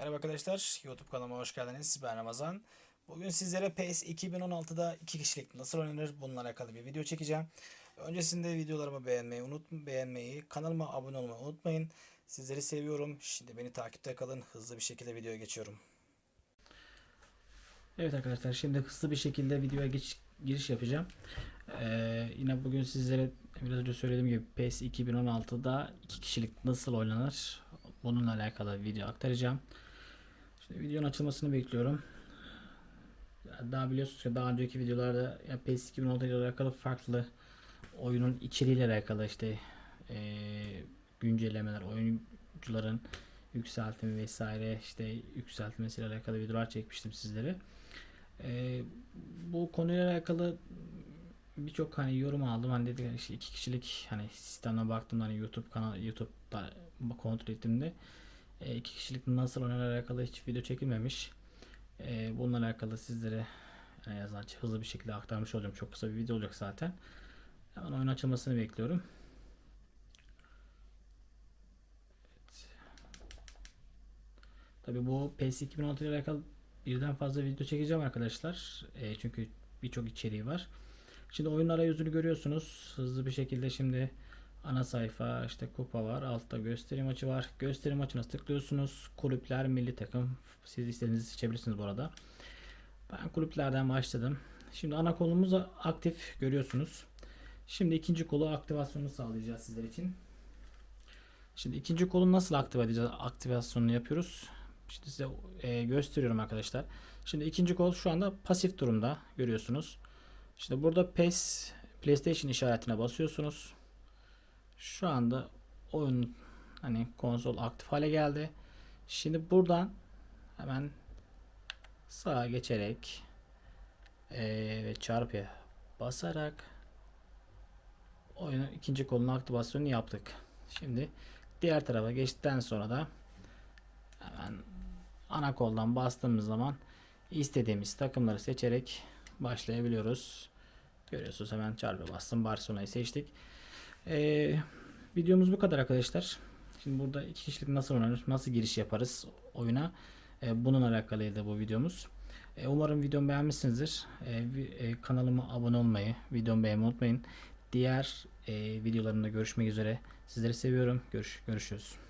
Merhaba arkadaşlar, YouTube kanalıma hoş geldiniz. Ben Ramazan. Bugün sizlere PES 2016'da iki kişilik nasıl oynanır bununla alakalı bir video çekeceğim. Öncesinde videolarımı beğenmeyi unutmayın, beğenmeyi, kanalıma abone olmayı unutmayın. Sizleri seviyorum. Şimdi beni takipte kalın. Hızlı bir şekilde videoya geçiyorum. Evet arkadaşlar, şimdi hızlı bir şekilde videoya geç, giriş yapacağım. Ee, yine bugün sizlere biraz önce söylediğim gibi PES 2016'da iki kişilik nasıl oynanır bununla alakalı video aktaracağım. Videonun açılmasını bekliyorum. Daha biliyorsunuz ki daha önceki videolarda ya PES 2016 ile alakalı farklı oyunun içeriğiyle alakalı işte eee, güncellemeler, oyuncuların yükseltimi vesaire işte yükseltmesiyle alakalı videolar çekmiştim sizlere. Eee, bu konuyla alakalı birçok hani yorum aldım. Hani dedik işte iki kişilik hani sistemden baktım hani YouTube kanal YouTube'da kontrol ettiğimde e, iki kişilik nasıl oynanır alakalı hiç video çekilmemiş. E, bununla alakalı sizlere en azından hızlı bir şekilde aktarmış olacağım. Çok kısa bir video olacak zaten. Hemen oyun açılmasını bekliyorum. Evet. Tabii bu PS 2016 ile alakalı birden fazla video çekeceğim arkadaşlar. E, çünkü birçok içeriği var. Şimdi oyun arayüzünü görüyorsunuz. Hızlı bir şekilde şimdi ana sayfa işte kupa var. Altta gösteri maçı var. Gösteri maçına tıklıyorsunuz. Kulüpler, milli takım. Siz istediğinizi seçebilirsiniz bu arada. Ben kulüplerden başladım. Şimdi ana kolumuz aktif görüyorsunuz. Şimdi ikinci kolu aktivasyonu sağlayacağız sizler için. Şimdi ikinci kolu nasıl aktive edeceğiz? Aktivasyonunu yapıyoruz. Şimdi size e, gösteriyorum arkadaşlar. Şimdi ikinci kol şu anda pasif durumda görüyorsunuz. İşte burada PES PlayStation işaretine basıyorsunuz. Şu anda oyun hani konsol aktif hale geldi. Şimdi buradan hemen sağa geçerek eee, ve çarpıya basarak oyunun ikinci kolunun aktivasyonunu yaptık. Şimdi diğer tarafa geçtikten sonra da hemen ana koldan bastığımız zaman istediğimiz takımları seçerek başlayabiliyoruz. Görüyorsunuz hemen çarpı bastım. Barcelona'yı seçtik. Ee, videomuz bu kadar arkadaşlar. Şimdi burada iki kişilik nasıl oynanır, nasıl giriş yaparız oyuna. Ee, bunun alakalıydı bu videomuz. Ee, umarım videomu beğenmişsinizdir. Ee, e, kanalıma abone olmayı, videomu beğenmeyi unutmayın. Diğer e, videolarımda görüşmek üzere. Sizleri seviyorum. Görüş, görüşürüz.